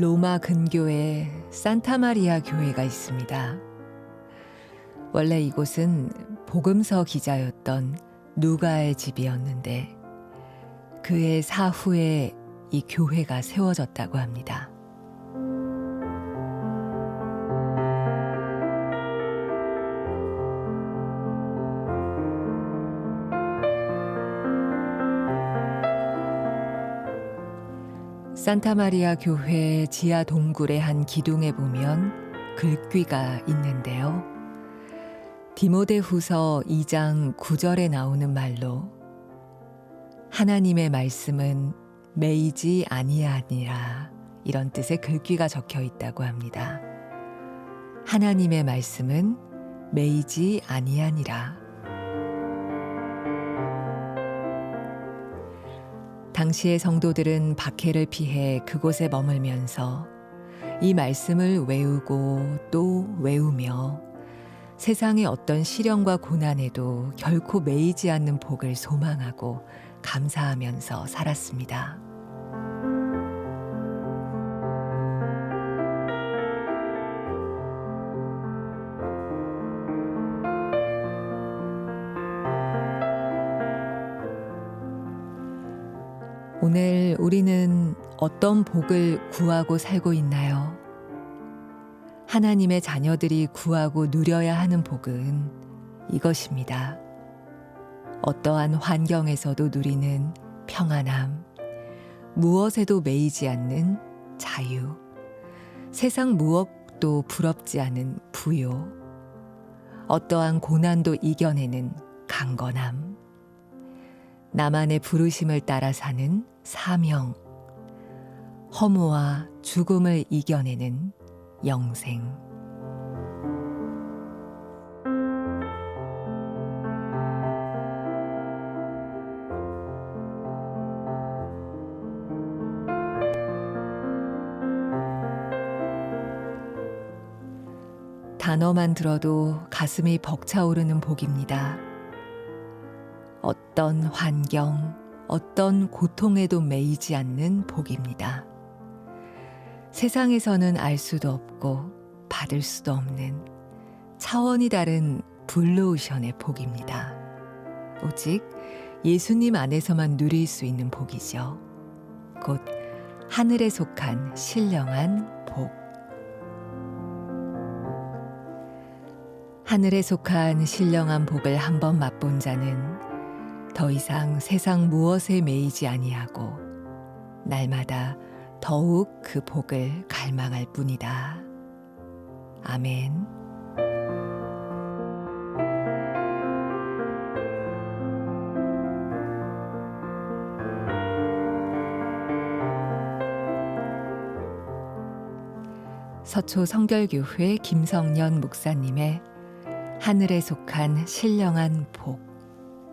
로마 근교에 산타마리아 교회가 있습니다. 원래 이곳은 복음서 기자였던 누가의 집이었는데 그의 사후에 이 교회가 세워졌다고 합니다. 산타마리아 교회 지하 동굴의 한 기둥에 보면 글귀가 있는데요. 디모데 후서 2장 9절에 나오는 말로 하나님의 말씀은 매이지 아니하니라 이런 뜻의 글귀가 적혀 있다고 합니다. 하나님의 말씀은 매이지 아니하니라. 당시의 성도들은 박해를 피해 그곳에 머물면서 이 말씀을 외우고 또 외우며 세상의 어떤 시련과 고난에도 결코 매이지 않는 복을 소망하고 감사하면서 살았습니다. 오늘 우리는 어떤 복을 구하고 살고 있나요? 하나님의 자녀들이 구하고 누려야 하는 복은 이것입니다. 어떠한 환경에서도 누리는 평안함, 무엇에도 매이지 않는 자유, 세상 무엇도 부럽지 않은 부요, 어떠한 고난도 이겨내는 강건함, 나만의 부르심을 따라 사는 사명, 허무와 죽음을 이겨내는 영생. 단어만 들어도 가슴이 벅차오르는 복입니다. 어떤 환경, 어떤 고통에도 매이지 않는 복입니다. 세상에서는 알 수도 없고 받을 수도 없는 차원이 다른 블루오션의 복입니다. 오직 예수님 안에서만 누릴 수 있는 복이죠. 곧 하늘에 속한 신령한 복. 하늘에 속한 신령한 복을 한번 맛본 자는 더 이상 세상 무엇에 매이지 아니하고 날마다 더욱 그 복을 갈망할 뿐이다. 아멘. 서초 성결교회 김성년 목사님의 하늘에 속한 신령한 복